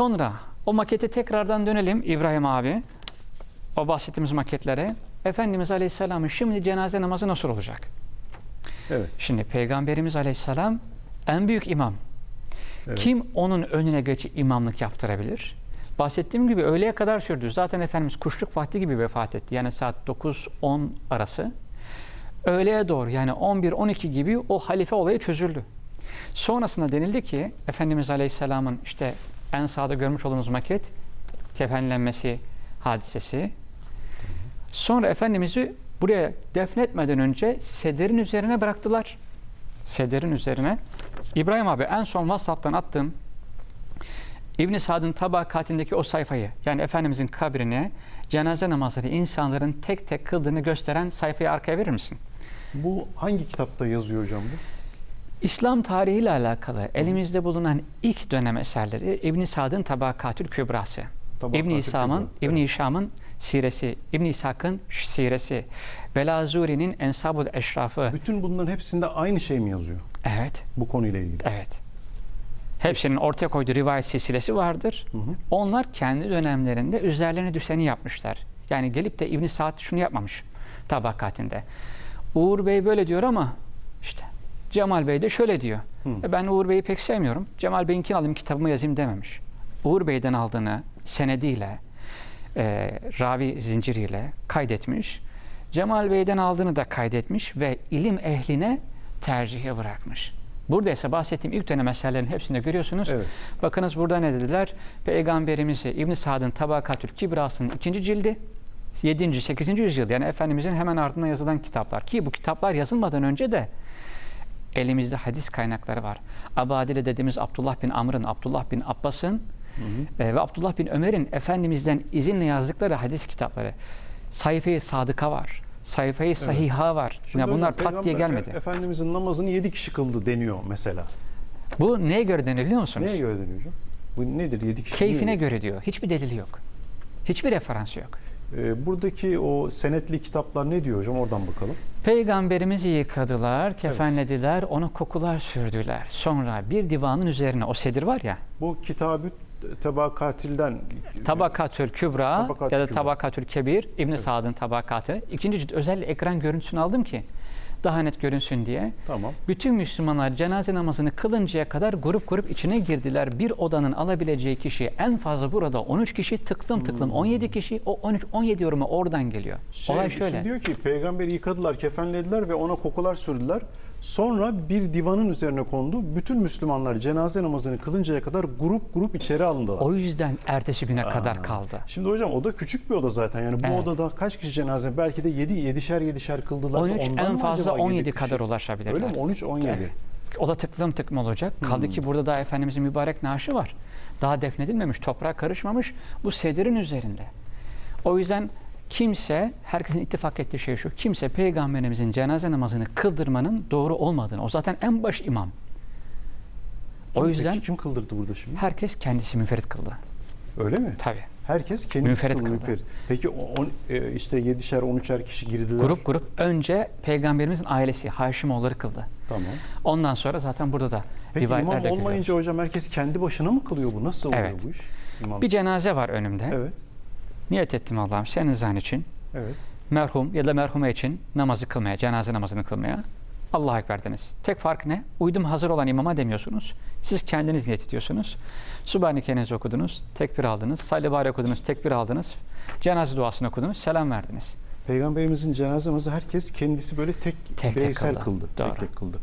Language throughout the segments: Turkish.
Sonra o makete tekrardan dönelim İbrahim abi. O bahsettiğimiz maketlere. Efendimiz Aleyhisselam'ın şimdi cenaze namazı nasıl olacak? Evet. Şimdi Peygamberimiz Aleyhisselam en büyük imam. Evet. Kim onun önüne geçip imamlık yaptırabilir? Bahsettiğim gibi öğleye kadar sürdü. Zaten Efendimiz kuşluk vakti gibi vefat etti. Yani saat 9-10 arası. Öğleye doğru yani 11-12 gibi o halife olayı çözüldü. Sonrasında denildi ki Efendimiz Aleyhisselam'ın işte en sağda görmüş olduğunuz maket kefenlenmesi hadisesi. Sonra Efendimiz'i buraya defnetmeden önce sederin üzerine bıraktılar. Sederin üzerine. İbrahim abi en son WhatsApp'tan attığım İbn Sad'ın tabakatindeki o sayfayı yani Efendimizin kabrine cenaze namazları insanların tek tek kıldığını gösteren sayfayı arkaya verir misin? Bu hangi kitapta yazıyor hocam bu? İslam tarihiyle alakalı elimizde bulunan ilk dönem eserleri İbn Sad'ın Tabakatül Kübrası. Tabakatül İbn Kübra, İbn evet. Hişam'ın siresi, İbn İshak'ın siresi, Velazuri'nin Ensabul Eşrafı. Bütün bunların hepsinde aynı şey mi yazıyor? Evet, Bu konuyla ilgili. evet. Hepsinin ortaya koyduğu rivayet silsilesi vardır. Hı hı. Onlar kendi dönemlerinde üzerlerine düşeni yapmışlar. Yani gelip de İbn Sa'd şunu yapmamış tabakatinde. Uğur Bey böyle diyor ama Cemal Bey de şöyle diyor. Hı. E ben Uğur Bey'i pek sevmiyorum. Cemal Bey'inkini alayım kitabımı yazayım dememiş. Uğur Bey'den aldığını senediyle, e, ravi zinciriyle kaydetmiş. Cemal Bey'den aldığını da kaydetmiş ve ilim ehline tercihe bırakmış. Burada ise bahsettiğim ilk dönem eserlerin hepsinde görüyorsunuz. Evet. Bakınız burada ne dediler? Peygamberimizi İbn Sad'ın Tabakatül Kibrası'nın ikinci cildi 7. 8. yüzyıl yani Efendimizin hemen ardından yazılan kitaplar. Ki bu kitaplar yazılmadan önce de elimizde hadis kaynakları var. Abadile dediğimiz Abdullah bin Amr'ın, Abdullah bin Abbas'ın e, ve Abdullah bin Ömer'in Efendimiz'den izinle yazdıkları hadis kitapları. Sayfayı Sadıka var. Sayfayı Sahiha var. Şimdi Ya bunlar pat diye Peygamber gelmedi. E- Efendimizin namazını yedi kişi kıldı deniyor mesela. Bu neye göre denir biliyor musunuz? Neye göre deniyor hocam? Bu nedir yedi kişi? Keyfine göre diyor. Hiçbir delili yok. Hiçbir referans yok. Ee, buradaki o senetli kitaplar ne diyor hocam? Oradan bakalım. Peygamberimizi yıkadılar, kefenlediler, ona kokular sürdüler. Sonra bir divanın üzerine o sedir var ya, Bu kitabı tabakatilden Tabakatül Kübra Tabakatül ya da. Tabakatül Kebir, İbn Sad'ın tabakatı. İkinci cilt özellikle ekran görüntüsünü aldım ki daha net görünsün diye. Tamam. Bütün Müslümanlar cenaze namazını kılıncaya kadar grup grup içine girdiler. Bir odanın alabileceği kişi en fazla burada 13 kişi tıklım tıklım 17 kişi o 13 17 yorumu oradan geliyor. Şey, Olay şimdi şöyle. diyor ki peygamberi yıkadılar, kefenlediler ve ona kokular sürdüler. Sonra bir divanın üzerine kondu. Bütün Müslümanlar cenaze namazını kılıncaya kadar grup grup içeri alındılar. O yüzden ertesi güne kadar kaldı. Şimdi hocam oda küçük bir oda zaten. Yani bu Evet. odada kaç kişi cenaze? Belki de 7 7'şer 7'şer kıldılarsa 13 ondan en fazla acaba 17 yedi kişi? kadar ulaşabilirler. Öyle mi? 13 17. Tabii. O da tıklım tıklım olacak. Kaldı ki burada daha Efendimizin mübarek naaşı var. Daha defnedilmemiş, toprağa karışmamış. Bu sedirin üzerinde. O yüzden kimse, herkesin ittifak ettiği şey şu. Kimse peygamberimizin cenaze namazını kıldırmanın doğru olmadığını. O zaten en baş imam. Kim O yüzden peki kim kıldırdı burada şimdi? herkes kendisi müferit kıldı. Öyle mi? Tabii. Herkes kendisi Münferit kıldı, kıldı. münferit. Peki on, e, işte 7'şer 13'er kişi girdiler. Grup grup önce peygamberimizin ailesi Haşimoğulları kıldı. Tamam. Ondan sonra zaten burada da Peki imam rivayetlerde görüyoruz. olmayınca hocam herkes kendi başına mı kılıyor bu? Nasıl oluyor Evet. bu iş? İmam. Bir cenaze var önümde. Evet. Niyet ettim Allah'ım senin rızan için Evet. merhum ya da merhume için namazı kılmaya, cenaze namazını kılmaya Allah'a ekber deniz. Tek fark ne? Uydum hazır olan imama demiyorsunuz. Siz kendiniz niyet ediyorsunuz. Subhanekenizi okudunuz, tekbir aldınız. Salli bari okudunuz, tekbir aldınız. Cenaze duasını okudunuz, selam verdiniz. Peygamberimizin cenaze namazı herkes kendisi böyle tek, tek bireysel kıldı. kıldı. Doğru. Tek tek kıldı.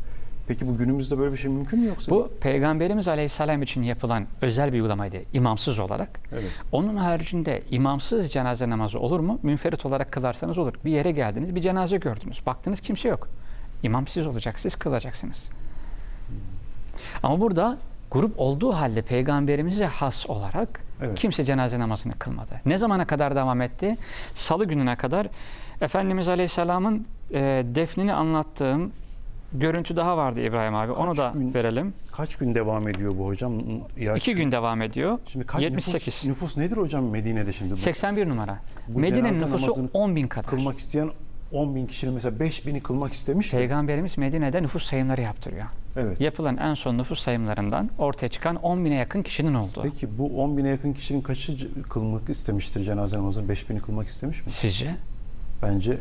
Peki bu günümüzde böyle bir şey mümkün mü yoksa? Bu Peygamberimiz Aleyhisselam için yapılan özel bir uygulamaydı imamsız olarak. Evet. Onun haricinde imamsız cenaze namazı olur mu? Münferit olarak kılarsanız olur. Bir yere geldiniz, bir cenaze gördünüz. Baktınız kimse yok. İmam siz olacak, siz kılacaksınız. Ama burada grup olduğu halde peygamberimize has olarak Evet. kimse cenaze namazını kılmadı. Ne zamana kadar devam etti? Salı gününe kadar Efendimiz Aleyhisselam'ın e, defnini anlattığım görüntü daha vardı İbrahim abi. Onu Kaç da gün- verelim. Kaç gün devam ediyor bu hocam? Ya İki gün devam ediyor. Şimdi kaç 78. Nüfus, nüfus nedir hocam Medine'de şimdi? Bu 81 numara. Bu Medine'nin nüfusu namazını 10 bin kadar. Kılmak isteyen 10 bin kişinin mesela 5 bini kılmak istemiş. Peygamberimiz Medine'de nüfus sayımları yaptırıyor. Evet. Yapılan en son nüfus sayımlarından ortaya çıkan 10 bine yakın kişinin olduğu. Peki bu 10 bine yakın kişinin kaçı kılmak istemiştir cenaze namazını? 5 bini kılmak istemiş mi? Sizce? Bence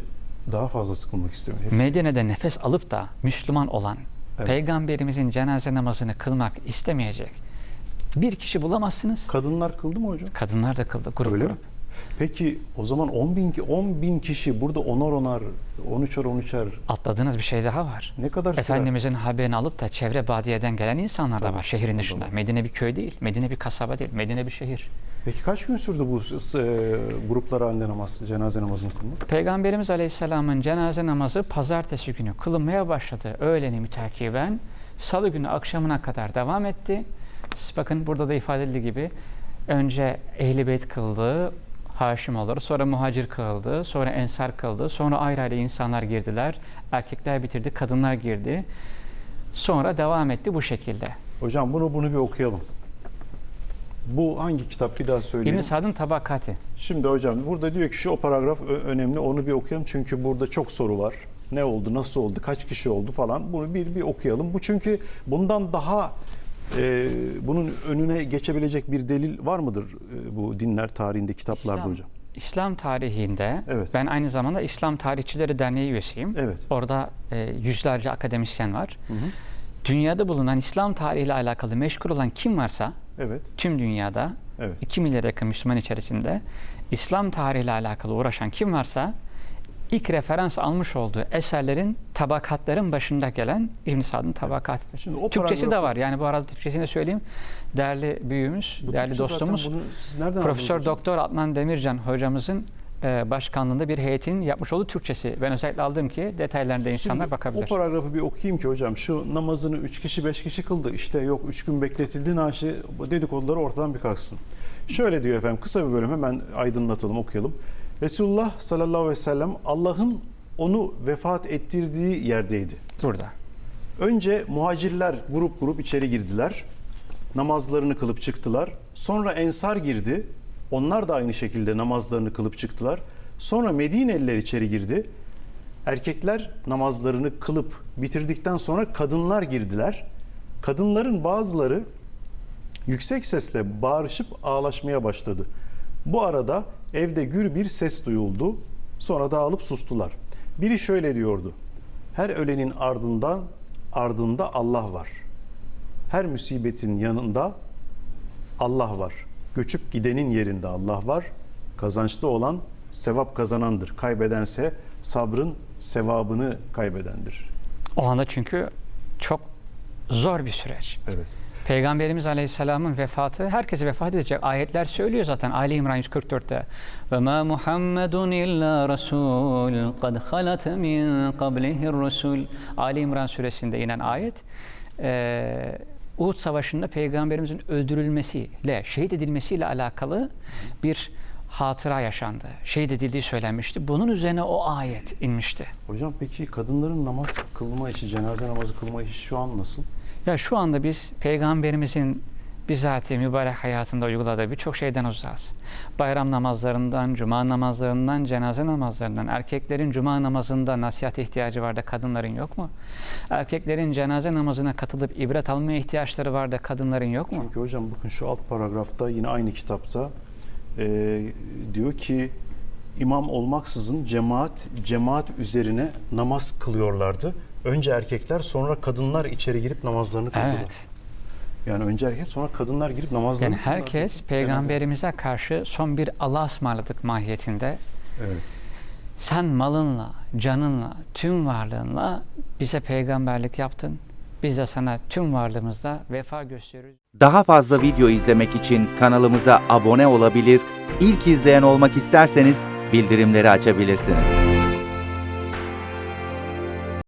daha fazlası kılmak istemiş. Hepsi- Medine'de nefes alıp da Müslüman olan, Evet. Peygamberimizin cenaze namazını kılmak istemeyecek bir kişi bulamazsınız. Kadınlar kıldı mı hocam? Kadınlar da kıldı grup Öyle mi? grup. Peki o zaman 10 bin, ki- 10 bin kişi burada onar onar, 13'er 13'er Atladığınız bir şey daha var. ne kadar sürer? Efendimizin haberini alıp da çevre badiyeden gelen insanlar da var şehrin dışında. Medine bir köy değil, Medine bir kasaba değil, Medine bir şehir. Peki kaç gün sürdü bu e, gruplar halinde namaz, cenaze namazını kılmak? Peygamberimiz Aleyhisselam'ın cenaze namazı pazartesi günü kılınmaya başladı. Öğleni mütakiben salı günü akşamına kadar devam etti. Bakın burada da ifade edildiği gibi önce Ehl-i Beyt kıldı, Haşimoğulları, sonra muhacir kıldı, sonra ensar kıldı, sonra ayrı ayrı insanlar girdiler. Erkekler bitirdi, kadınlar girdi. Sonra devam etti bu şekilde. Hocam bunu bunu bir okuyalım. Bu hangi kitap bir daha söyleyin. İbn Sad'ın tabakati. Şimdi hocam burada diyor ki şu o paragraf önemli onu bir okuyalım çünkü burada çok soru var. Ne oldu, nasıl oldu, kaç kişi oldu falan bunu bir bir okuyalım. Bu çünkü bundan daha e, bunun önüne geçebilecek bir delil var mıdır e, bu dinler tarihinde kitaplarda İslam, hocam? İslam tarihinde Evet. ben aynı zamanda İslam Tarihçileri Derneği üyesiyim. Evet. Orada e, yüzlerce akademisyen var. Hı hı. Dünyada bulunan İslam tarihiyle alakalı meşgul olan kim varsa Evet. tüm dünyada Evet. 2 milyar yakın Müslüman içerisinde İslam tarihiyle alakalı uğraşan kim varsa ilk referans almış olduğu eserlerin tabakatların başında gelen İbn Sad'ın tabakatıdır. Şimdi o Türkçesi de paragrafı- var. Yani bu arada Türkçesini de söyleyeyim. Değerli büyüğümüz, Bu değerli dostumuz Profesör? Doktor Adnan Demircan hocamızın e, başkanlığında bir heyetin yapmış olduğu Türkçesi. Ben özellikle aldım ki detaylarında insanlar Şimdi bakabilir. O paragrafı bir okuyayım ki hocam şu namazını 3 kişi 5 kişi kıldı işte yok 3 gün bekletildi naşı bu dedikoduları ortadan bir kalksın. Şöyle diyor efendim kısa bir bölüm hemen aydınlatalım okuyalım. Resulullah sallallahu aleyhi ve sellem Allah'ın onu vefat ettirdiği yerdeydi. Burada. Önce muhacirler grup grup içeri girdiler. Namazlarını kılıp çıktılar. Sonra ensar girdi. Onlar da aynı şekilde namazlarını kılıp çıktılar. Sonra Medineliler içeri girdi. Erkekler namazlarını kılıp bitirdikten sonra kadınlar girdiler. Kadınların bazıları yüksek sesle bağırışıp ağlaşmaya başladı. Bu arada evde gür bir ses duyuldu. Sonra dağılıp sustular. Biri şöyle diyordu. Her ölenin ardından ardında Allah var. Her musibetin yanında Allah var. Göçüp gidenin yerinde Allah var. Kazançlı olan sevap kazanandır. Kaybedense sabrın sevabını kaybedendir. O anda çünkü çok zor bir süreç. Evet. Peygamberimiz Aleyhisselam'ın vefatı herkese vefat edecek. Ayetler söylüyor zaten Ali İmran 144'te. Ve ma Muhammedun illa rasul kad halat min qablihi rusul. Ali İmran suresinde inen ayet. Ee, Uhud Savaşı'nda peygamberimizin öldürülmesiyle, şehit edilmesiyle alakalı bir hatıra yaşandı. Şehit edildiği söylenmişti. Bunun üzerine o ayet inmişti. Hocam peki kadınların namaz kılma işi, cenaze namazı kılma işi şu an nasıl? Ya şu anda biz peygamberimizin bizatihi mübarek hayatında uyguladığı birçok şeyden uzağız. Bayram namazlarından, cuma namazlarından, cenaze namazlarından. Erkeklerin cuma namazında nasihat ihtiyacı var da kadınların yok mu? Erkeklerin cenaze namazına katılıp ibret almaya ihtiyaçları var da kadınların yok mu? Çünkü hocam bakın şu alt paragrafta yine aynı kitapta e, diyor ki imam olmaksızın cemaat cemaat üzerine namaz kılıyorlardı. Önce erkekler sonra kadınlar içeri girip namazlarını kıldılar. Evet. Yani önce erkek sonra kadınlar girip namazlarını Yani herkes peygamberimize karşı son bir Allah'a ısmarladık mahiyetinde. Evet. Sen malınla, canınla, tüm varlığınla bize peygamberlik yaptın. Biz de sana tüm varlığımızla vefa gösteriyoruz. Daha fazla video izlemek için kanalımıza abone olabilir, ilk izleyen olmak isterseniz bildirimleri açabilirsiniz.